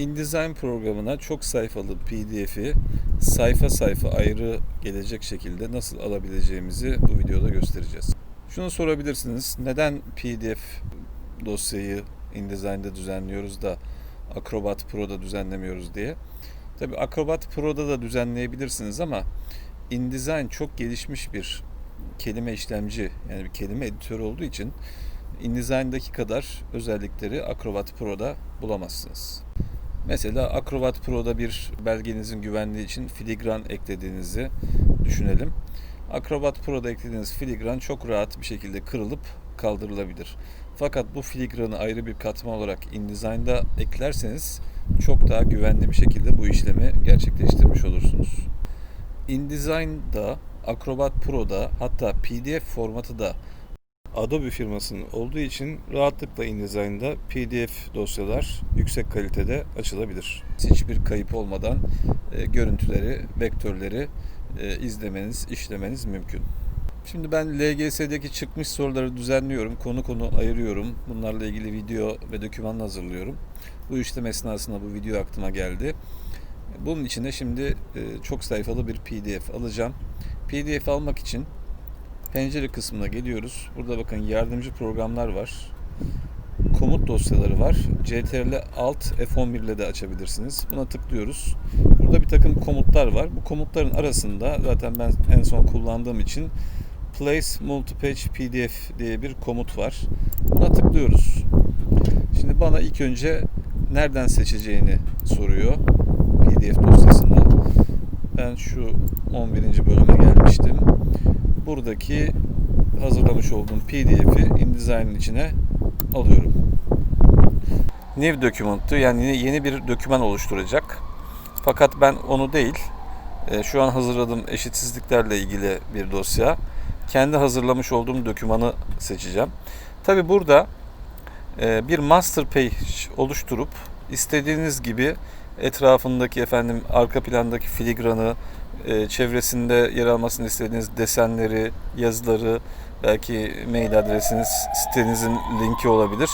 InDesign programına çok sayfalı PDF'i sayfa sayfa ayrı gelecek şekilde nasıl alabileceğimizi bu videoda göstereceğiz. Şunu sorabilirsiniz. Neden PDF dosyayı InDesign'da düzenliyoruz da Acrobat Pro'da düzenlemiyoruz diye. Tabi Acrobat Pro'da da düzenleyebilirsiniz ama InDesign çok gelişmiş bir kelime işlemci yani bir kelime editörü olduğu için InDesign'daki kadar özellikleri Acrobat Pro'da bulamazsınız. Mesela Acrobat Pro'da bir belgenizin güvenliği için filigran eklediğinizi düşünelim. Acrobat Pro'da eklediğiniz filigran çok rahat bir şekilde kırılıp kaldırılabilir. Fakat bu filigranı ayrı bir katman olarak InDesign'da eklerseniz çok daha güvenli bir şekilde bu işlemi gerçekleştirmiş olursunuz. InDesign'da, Acrobat Pro'da hatta PDF formatı da Adobe firmasının olduğu için rahatlıkla InDesign'da PDF dosyalar yüksek kalitede açılabilir. Hiçbir kayıp olmadan e, görüntüleri, vektörleri e, izlemeniz, işlemeniz mümkün. Şimdi ben LGS'deki çıkmış soruları düzenliyorum, konu konu ayırıyorum. Bunlarla ilgili video ve doküman hazırlıyorum. Bu işlem esnasında bu video aklıma geldi. Bunun için de şimdi e, çok sayfalı bir PDF alacağım. PDF almak için pencere kısmına geliyoruz. Burada bakın yardımcı programlar var. Komut dosyaları var. CTRL Alt F11 ile de açabilirsiniz. Buna tıklıyoruz. Burada bir takım komutlar var. Bu komutların arasında zaten ben en son kullandığım için Place Multipage PDF diye bir komut var. Buna tıklıyoruz. Şimdi bana ilk önce nereden seçeceğini soruyor PDF dosyasında. Ben şu 11. bölüme gelmiştim. Buradaki hazırlamış olduğum PDF'i InDesign'ın içine alıyorum. New document'tu yani yeni bir doküman oluşturacak. Fakat ben onu değil, e, şu an hazırladığım eşitsizliklerle ilgili bir dosya. Kendi hazırlamış olduğum dokümanı seçeceğim. Tabi burada e, bir master page oluşturup istediğiniz gibi etrafındaki efendim arka plandaki filigranı, e, çevresinde yer almasını istediğiniz desenleri, yazıları, belki mail adresiniz, sitenizin linki olabilir.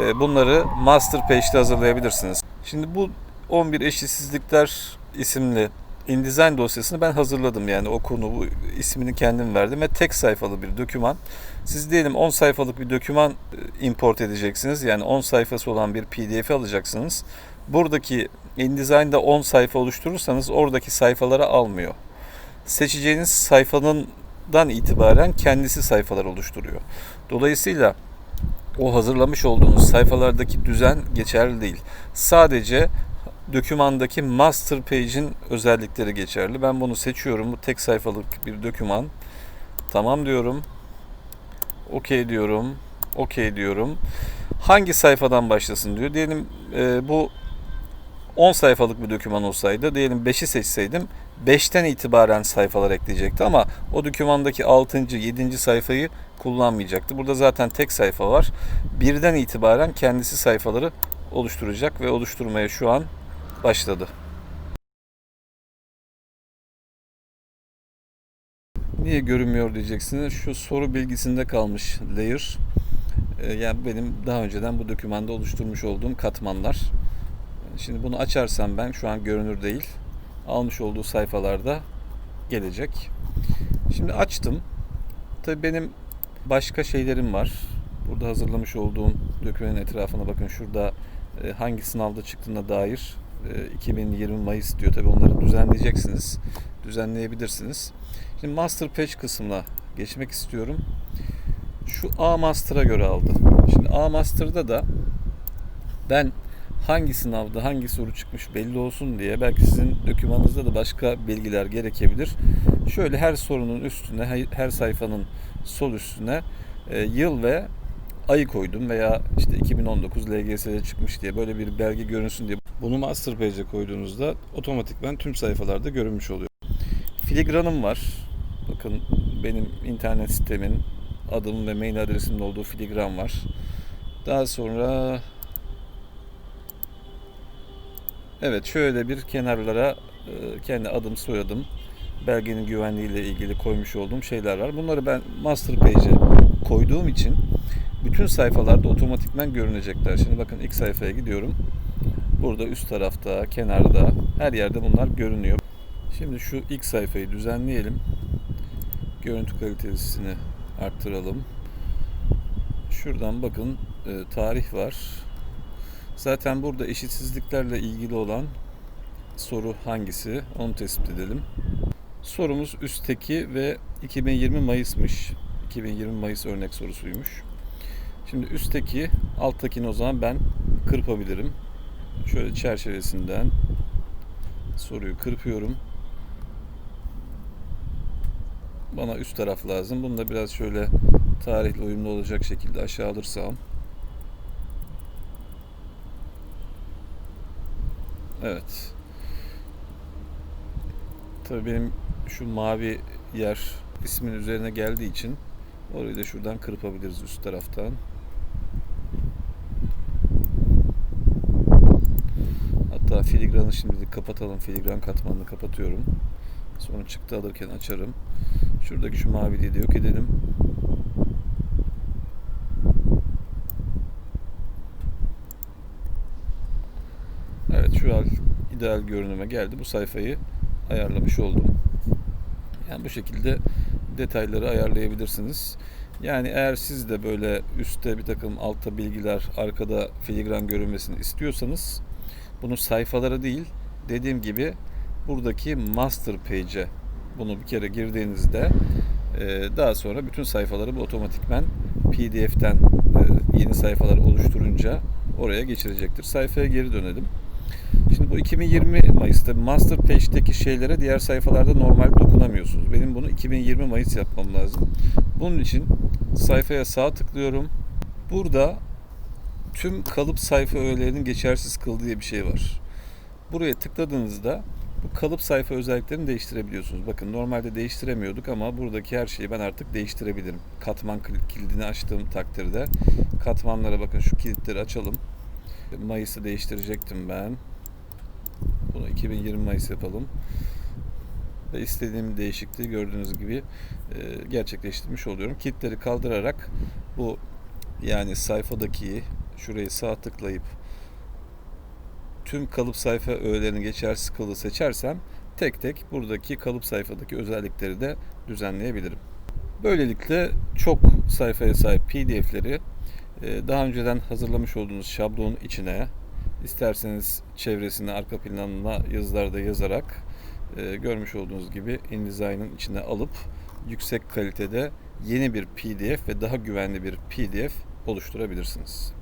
E, bunları master page'de hazırlayabilirsiniz. Şimdi bu 11 eşitsizlikler isimli InDesign dosyasını ben hazırladım. Yani o konu bu ismini kendim verdim ve tek sayfalı bir doküman. Siz diyelim 10 sayfalık bir doküman e, import edeceksiniz. Yani 10 sayfası olan bir PDF alacaksınız. Buradaki InDesign'da 10 sayfa oluşturursanız oradaki sayfaları almıyor. Seçeceğiniz sayfanından itibaren kendisi sayfalar oluşturuyor. Dolayısıyla o hazırlamış olduğunuz sayfalardaki düzen geçerli değil. Sadece dokümandaki master page'in özellikleri geçerli. Ben bunu seçiyorum. Bu tek sayfalık bir doküman. Tamam diyorum. OK diyorum. OK diyorum. Hangi sayfadan başlasın diyor. Diyelim e, bu 10 sayfalık bir doküman olsaydı diyelim 5'i seçseydim 5'ten itibaren sayfalar ekleyecekti ama o dokümandaki 6. 7. sayfayı kullanmayacaktı. Burada zaten tek sayfa var. Birden itibaren kendisi sayfaları oluşturacak ve oluşturmaya şu an başladı. Niye görünmüyor diyeceksiniz. Şu soru bilgisinde kalmış layer. Ee, yani benim daha önceden bu dokümanda oluşturmuş olduğum katmanlar. Şimdi bunu açarsam ben şu an görünür değil. Almış olduğu sayfalarda gelecek. Şimdi açtım. Tabii benim başka şeylerim var. Burada hazırlamış olduğum dokümanın etrafına bakın şurada e, hangi sınavda çıktığına dair 2020 e, Mayıs diyor. Tabii onları düzenleyeceksiniz. Düzenleyebilirsiniz. Şimdi Master Page kısmına geçmek istiyorum. Şu A Master'a göre aldı. Şimdi A Master'da da ben hangi sınavda hangi soru çıkmış belli olsun diye belki sizin dokümanınızda da başka bilgiler gerekebilir. Şöyle her sorunun üstüne her sayfanın sol üstüne e, yıl ve ayı koydum veya işte 2019 LGS'de çıkmış diye böyle bir belge görünsün diye bunu master page'e koyduğunuzda otomatikman tüm sayfalarda görünmüş oluyor. Filigranım var. Bakın benim internet sitemin adım ve mail adresimin olduğu filigran var. Daha sonra Evet şöyle bir kenarlara e, kendi adım soyadım belgenin güvenliği ile ilgili koymuş olduğum şeyler var. Bunları ben master page'e koyduğum için bütün sayfalarda otomatikman görünecekler. Şimdi bakın ilk sayfaya gidiyorum. Burada üst tarafta, kenarda, her yerde bunlar görünüyor. Şimdi şu ilk sayfayı düzenleyelim. Görüntü kalitesini arttıralım. Şuradan bakın e, tarih var. Zaten burada eşitsizliklerle ilgili olan soru hangisi onu tespit edelim. Sorumuz üstteki ve 2020 Mayıs'mış. 2020 Mayıs örnek sorusuymuş. Şimdi üstteki, alttakini o zaman ben kırpabilirim. Şöyle çerçevesinden soruyu kırpıyorum. Bana üst taraf lazım. Bunu da biraz şöyle tarihle uyumlu olacak şekilde aşağı alırsam. Evet. Tabii benim şu mavi yer ismin üzerine geldiği için orayı da şuradan kırpabiliriz üst taraftan. Hatta filigranı şimdi kapatalım. Filigran katmanını kapatıyorum. Sonra çıktı alırken açarım. Şuradaki şu maviliği de yok edelim. Evet şu an ideal görünüme geldi. Bu sayfayı ayarlamış oldum. Yani bu şekilde detayları ayarlayabilirsiniz. Yani eğer siz de böyle üstte bir takım altta bilgiler, arkada filigran görünmesini istiyorsanız bunu sayfalara değil, dediğim gibi buradaki master page'e bunu bir kere girdiğinizde e, daha sonra bütün sayfaları bu otomatikmen PDF'ten e, yeni sayfalar oluşturunca oraya geçirecektir. Sayfaya geri dönelim. Şimdi bu 2020 Mayıs'ta Master Page'deki şeylere diğer sayfalarda normal dokunamıyorsunuz. Benim bunu 2020 Mayıs yapmam lazım. Bunun için sayfaya sağ tıklıyorum. Burada tüm kalıp sayfa öğelerinin geçersiz kıl diye bir şey var. Buraya tıkladığınızda bu kalıp sayfa özelliklerini değiştirebiliyorsunuz. Bakın normalde değiştiremiyorduk ama buradaki her şeyi ben artık değiştirebilirim. Katman kilidini açtığım takdirde katmanlara bakın şu kilitleri açalım. Mayıs'ı değiştirecektim ben. Bunu 2020 Mayıs yapalım. Ve istediğim değişikliği gördüğünüz gibi e, gerçekleştirmiş oluyorum. Kilitleri kaldırarak bu yani sayfadaki şurayı sağ tıklayıp tüm kalıp sayfa öğelerini geçersiz kılı seçersem tek tek buradaki kalıp sayfadaki özellikleri de düzenleyebilirim. Böylelikle çok sayfaya sahip PDF'leri daha önceden hazırlamış olduğunuz şablonun içine isterseniz çevresine, arka planına yazılarda yazarak e, görmüş olduğunuz gibi InDesign'ın içine alıp yüksek kalitede yeni bir PDF ve daha güvenli bir PDF oluşturabilirsiniz.